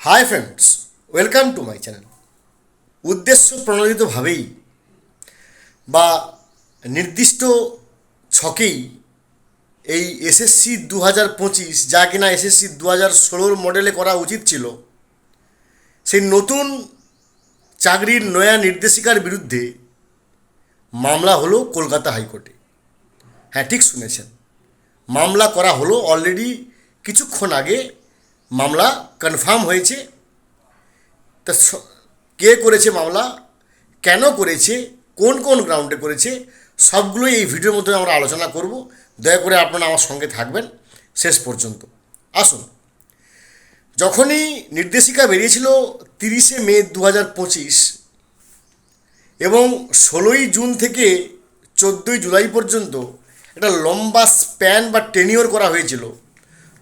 Hi friends welcome to my channel উদ্দেশ্য প্রণোদিতভাবেই বা নির্দিষ্ট ছকেই এই এসএসসি দু হাজার পঁচিশ যা কিনা এসএসসি দু হাজার ষোলোর মডেলে করা উচিত ছিল, সেই নতুন চাকরির নয়া নির্দেশিকার বিরুদ্ধে মামলা হলো কলকাতা হাইকোর্টে। হ্যাঁ ঠিক শুনেছেন। মামলা করা হলো অলরেডি কিছুক্ষণ আগে মামলা কনফার্ম হয়েছে। তা কে করেছে মামলা? কেন করেছে? কোন কোন গ্রাউন্ডে করেছে? সবগুলোই এই ভিডিওর মধ্যে আমরা আলোচনা করব। দয়া করে আপনারা আমার সঙ্গে থাকবেন। শেষ পর্যন্ত। আসুন। যখনই নির্দেশিকা বেরিয়েছিল তিরিশে মে দু হাজার পঁচিশ এবং ষোলোই জুন থেকে চোদ্দোই জুলাই পর্যন্ত একটা লম্বা স্প্যান বা টেনিওর করা হয়েছিল,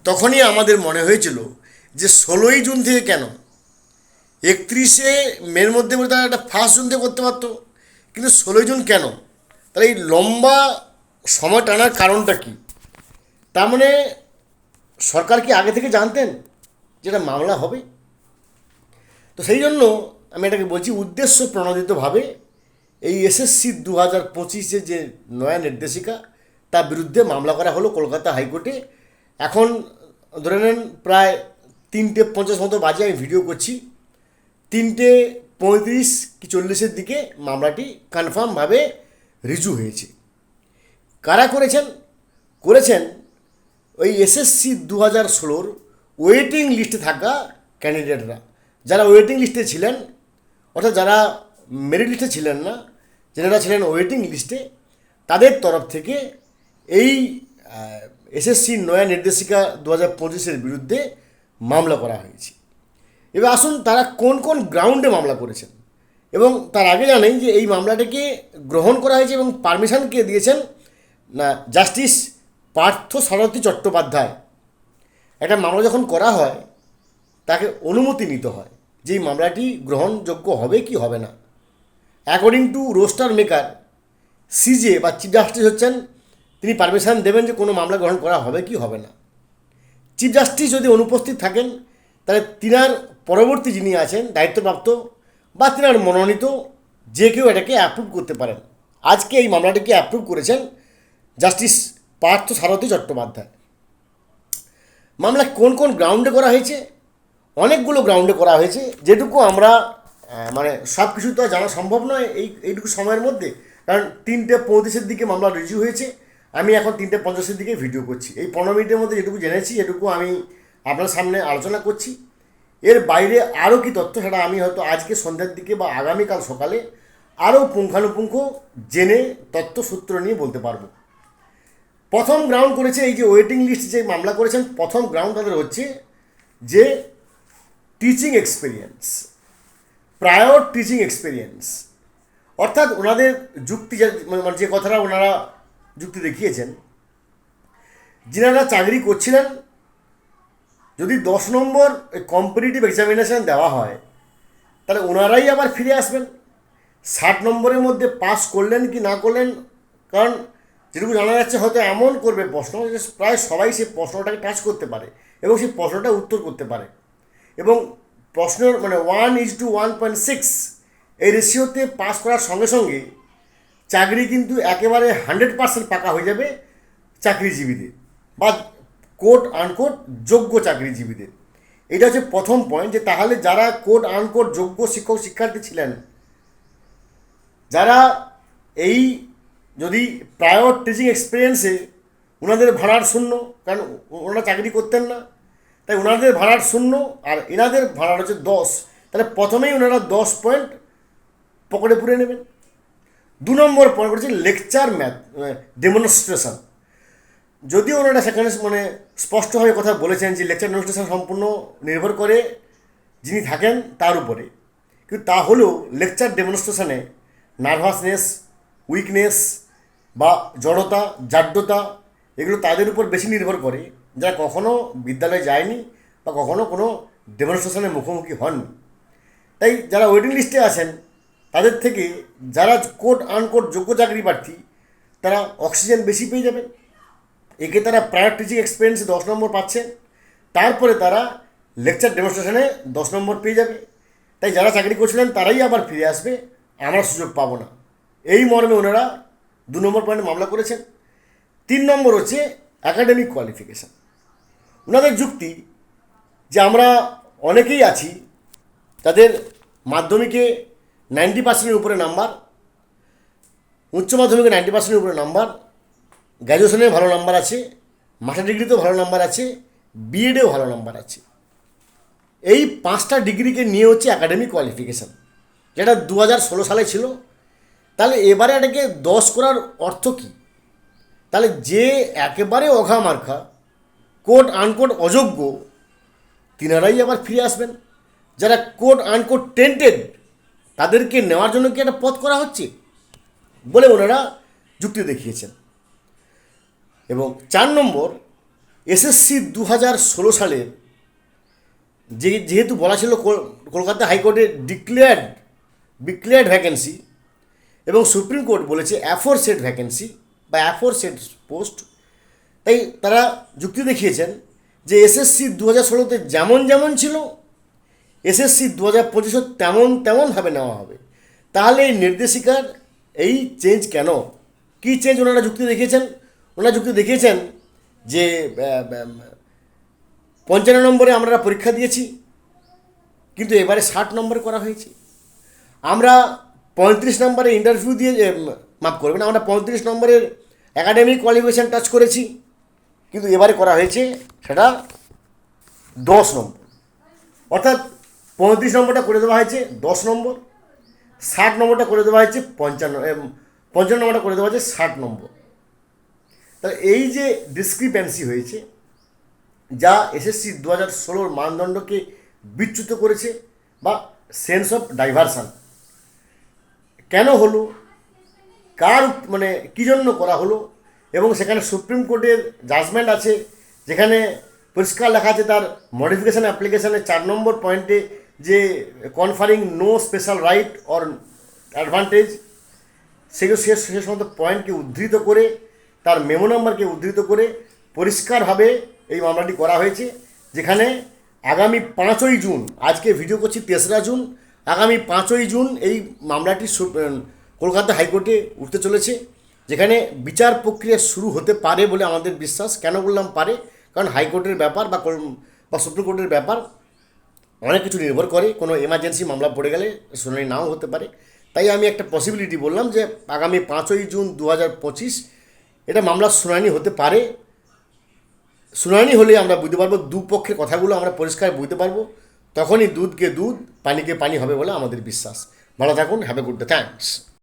তখনই আমাদের মনে হয়েছিল যে ষোলোই জুন থেকে কেন? একত্রিশে মের মধ্যে বলে তারা একটা ফার্স্ট জুন থেকে করতে পারতো। কিন্তু ষোলোই জুন কেন? তাহলে এই লম্বা সময় টানার কারণটা কি? তার মানে সরকার কি আগে থেকে জানতেন যেটা মামলা হবে? তো সেই জন্য আমি এটাকে বলছি উদ্দেশ্য প্রণোদিতভাবে এই এসএসসি দু হাজার পঁচিশে যে নয়া নির্দেশিকা, তার বিরুদ্ধে মামলা করা হলো কলকাতা হাইকোর্টে। এখন ধরে নেন প্রায় তিনটে পঞ্চাশ মতো বাজে আমি ভিডিও করছি। তিনটে পঁয়ত্রিশ, কি চল্লিশের দিকে মামলাটি কনফার্মভাবে রিজু হয়েছে। কারা করেছেন? করেছেন ওই এসএসসি দু হাজার ষোলোর ওয়েটিং লিস্টে থাকা ক্যান্ডিডেটরা যারা ওয়েটিং লিস্টে ছিলেন, অর্থাৎ যারা মেরিট লিস্টে ছিলেন না, যারা ছিলেন ওয়েটিং লিস্টে তাদের তরফ থেকে এই এসএসসি নয়া নির্দেশিকা দু হাজার পঁচিশের বিরুদ্ধে মামলা করা হয়েছে। এবার আসুন তারা কোন কোন গ্রাউন্ডে মামলা করেছেন। এবং তার আগে জানেন যে এই মামলাটাকে গ্রহণ করা হয়েছে এবং পারমিশন কে দিয়েছেন না জাস্টিস পার্থ সারথী চট্টোপাধ্যায়। একটা মামলা যখন করা হয়, তাকে অনুমতি নিতে হয় যে এই মামলাটি গ্রহণযোগ্য হবে কি হবে না। অ্যাকর্ডিং টু রোস্টার মেকার সিজে বা চিফ জাস্টিস হচ্ছেন, তিনি পারমিশন দেবেন যে কোনো মামলা গ্রহণ করা হবে কি হবে না। চিফ জাস্টিস যদি অনুপস্থিত থাকেন, তাহলে তিনার পরবর্তী যিনি আছেন, দায়িত্বপ্রাপ্ত বা তিনার মনোনীত যে কেউ এটাকে অ্যাপ্রুভ করতে পারেন। আজকে এই মামলাটিকে অ্যাপ্রুভ করেছেন জাস্টিস পার্থ সারথী চট্টোপাধ্যায়। মামলা কোন কোন গ্রাউন্ডে করা হয়েছে? অনেকগুলো গ্রাউন্ডে করা হয়েছে। যেটুকু আমরা মানে সব কিছু তো জানা সম্ভব নয় এই, এইটুকু সময়ের মধ্যে। কারণ তিনটে পঁয়ত্রিশের দিকে মামলা রিজিউ হয়েছে। আমি এখন তিনটে পঞ্চাশের দিকে ভিডিও করছি। এই পনেরো মিনিটের মধ্যে যেটুকু জেনেছি, এটুকু আমি আপনার সামনে আলোচনা করছি। এর বাইরে আরও কি তথ্য সেটা আমি হয়তো আজকে সন্ধ্যার দিকে বা আগামীকাল সকালে আরও পুঙ্খানুপুঙ্খ জেনে তথ্য সূত্র নিয়ে বলতে পারব। প্রথম গ্রাউন্ড করেছে এই যে ওয়েটিং লিস্ট যে মামলা করেছেন, প্রথম গ্রাউন্ড তাদের হচ্ছে যে teaching experience prior teaching experience অর্থাৎ ওনাদের যুক্তি মানে যে কথাটা ওনারা যুক্তি দেখিয়েছেন। যিনারা চাকরি করছিলেন, যদি দশ নম্বর কম্পিটিটিভ এক্সামিনেশান দেওয়া হয়, তাহলে ওনারাই আবার ফিরে আসবেন। ষাট নম্বরের মধ্যে পাস করলেন কি না করলেন, কারণ যেটুকু জানা যাচ্ছে হয়তো এমন করবে প্রশ্ন, যে প্রায় সবাই সেই প্রশ্নটাকে টাচ করতে পারে এবং সেই প্রশ্নটা উত্তর করতে পারে। এবং প্রশ্নের মানে one is to one point six এই রেশিওতে পাস করার সঙ্গে সঙ্গে চাকরি কিন্তু একেবারে হান্ড্রেড পার্সেন্ট পাকা হয়ে যাবে চাকরিজীবীদের বা কোট আনকোট যোগ্য চাকরিজীবীদের। এটা হচ্ছে প্রথম পয়েন্ট যে তাহলে যারা কোট আনকোট যোগ্য শিক্ষক শিক্ষার্থী ছিলেন, যারা এই যদি প্রায়র টিচিং এক্সপিরিয়েন্সে ওনাদের ভাড়ার শূন্য, কারণ ওনারা চাকরি করতেন না, তাই ওনাদের ভাড়ার শূন্য আর এনাদের ভাড়ার হচ্ছে দশ, তাহলে প্রথমেই ওনারা দশ পয়েন্ট পকেটে পুরে নেবেন। দু নম্বর পয়েন্ট হচ্ছে লেকচার ম্যাথ ডেমনস্ট্রেশন যদিও ওনারা সেখানে মানে স্পষ্টভাবে কথা বলেছেন যে লেকচার ডেমনস্ট্রেশন সম্পূর্ণ নির্ভর করে যিনি থাকেন তার উপরে। কিন্তু তা হলেও লেকচার ডেমনস্ট্রেশনে নার্ভাসনেস উইকনেস বা জড়তা জাড্যতা এগুলো তাদের উপর বেশি নির্ভর করে। যারা কখনো বিদ্যালয়ে যায়নি বা কখনো কোনো ডেমনস্ট্রেশনের মুখোমুখি হননি। তাই যারা ওয়েটিং লিস্টে আছেন তাদের থেকে যারা কোট আনকোট যোগ্য চাকরি প্রার্থী, তারা অক্সিজেন বেশি পেয়ে যাবেন একে তারা প্রায়র টিচিং এক্সপিরিয়েন্সে দশ নম্বর পাচ্ছেন তারপরে তারা লেকচার ডেমনস্ট্রেশনে দশ নম্বর পেয়ে যাবে। তাই যারা চাকরি করছিলেন, তারাই আবার ফিরে আসবে। আমরা সুযোগ পাবো না। এই মর্মে ওনারা দু নম্বর পয়েন্টে মামলা করেছেন। তিন নম্বর হচ্ছে অ্যাকাডেমিক কোয়ালিফিকেশান ওনাদের যুক্তি যে আমরা অনেকেই আছি তাদের মাধ্যমিকে নাইনটি পার্সেন্টের উপরে নাম্বার, উচ্চ মাধ্যমিকে নাইনটি পার্সেন্টের উপরে নাম্বার গ্র্যাজুয়েশনে ভালো নাম্বার আছে মাস্টার ডিগ্রিতেও ভালো নাম্বার আছে বিএডেও ভালো নাম্বার আছে। এই পাঁচটা ডিগ্রিকে নিয়ে হচ্ছে একাডেমিক কোয়ালিফিকেশান যেটা দু হাজার ষোলো সালে ছিল। তাহলে এবারে এটাকে দশ করার অর্থ কী? তাহলে যে একেবারে অঘা মার্খা কোট আনকোট অযোগ্য, তিনারাই আবার ফিরে আসবেন। যারা কোট আনকোট টেন্টেড তাদেরকে নেওয়ার জন্য কি একটা পথ করা হচ্ছে? বলে ওনারা যুক্তি দেখিয়েছেন। এবং চার নম্বর, এসএসসি দু হাজার ষোলো সালে যে, যেহেতু বলা ছিল কল- কলকাতা হাইকোর্টে ডিক্লেয়ার্ড ডিক্লেয়ার্ড ভ্যাকেন্সি এবং সুপ্রিম কোর্ট বলেছে অ্যাফোর সেট ভ্যাকেন্সি বা অ্যাফোর সেট পোস্ট তাই তারা যুক্তি দেখিয়েছেন যে এসএসসি দু হাজার ষোলোতে যেমন যেমন ছিল এসএসসি দু হাজার পঁচিশও তেমন তেমনভাবে নেওয়া হবে। তাহলে এই নির্দেশিকার এই চেঞ্জ কেন? কী চেঞ্জ ওনারা যুক্তি দেখিয়েছেন? ওনারা যুক্তি দেখিয়েছেন যে পঞ্চান্ন নম্বরে আমরা পরীক্ষা দিয়েছি, কিন্তু এবারে ষাট নম্বরে করা হয়েছে। আমরা পঁয়ত্রিশ নম্বরে ইন্টারভিউ দিয়ে মাফ করবেন, আমরা পঁয়ত্রিশ নম্বরের একাডেমিক কোয়ালিফিকেশান টাচ করেছি, কিন্তু এবারে করা হয়েছে সেটা দশ নম্বর। অর্থাৎ পঁয়ত্রিশ নম্বরটা করে দেওয়া হয়েছে, দশ নম্বর। ষাট নম্বরটা করে দেওয়া হয়েছে, পঞ্চান্ন পঞ্চান্ন নম্বরটা করে দেওয়া হয়েছে, ষাট নম্বর। তাহলে এই যে ডিসক্রিপেন্সি হয়েছে, যা এসএসসি দু হাজার ষোলোর মানদণ্ডকে বিচ্যুত করেছে বা সেন্স অফ ডাইভারশন কেন হলো? কার মানে কী জন্য করা হলো? এবং সেখানে সুপ্রিম কোর্টের জাজমেন্ট আছে, যেখানে পরিষ্কার লেখা আছে তার মডিফিকেশান অ্যাপ্লিকেশানের চার নম্বর পয়েন্টে যে conferring no special right or advantage সেগুলো সে সে সমস্ত পয়েন্টকে উদ্ধৃত করে, তার মেমো নাম্বারকে উদ্ধৃত করে পরিষ্কারভাবে এই মামলাটি করা হয়েছে, যেখানে আগামী পাঁচই জুন, আজকে ভিডিও করছি তেসরা জুন, আগামী পাঁচই জুন এই মামলাটি কলকাতা হাইকোর্টে উঠতে চলেছে, যেখানে বিচার প্রক্রিয়া শুরু হতে পারে বলে আমাদের বিশ্বাস। কেন বললাম পারে? কারণ হাইকোর্টের ব্যাপার বা বা সুপ্রিম কোর্টের ব্যাপার অনেক কিছু নির্ভর করে, কোনো এমার্জেন্সি মামলা পড়ে গেলে শুনানি নাও হতে পারে। তাই আমি একটা পসিবিলিটি বললাম যে আগামী পাঁচই জুন দু হাজার পঁচিশ এটা মামলার শুনানি হতে পারে। শুনানি হলে আমরা বুঝতে পারব, দুপক্ষের কথাগুলো আমরা পরিষ্কার বুঝতে পারব। তখনই দুধকে দুধ, পানিকে পানি হবে বলে আমাদের বিশ্বাস। ভালো থাকুন have a good day thanks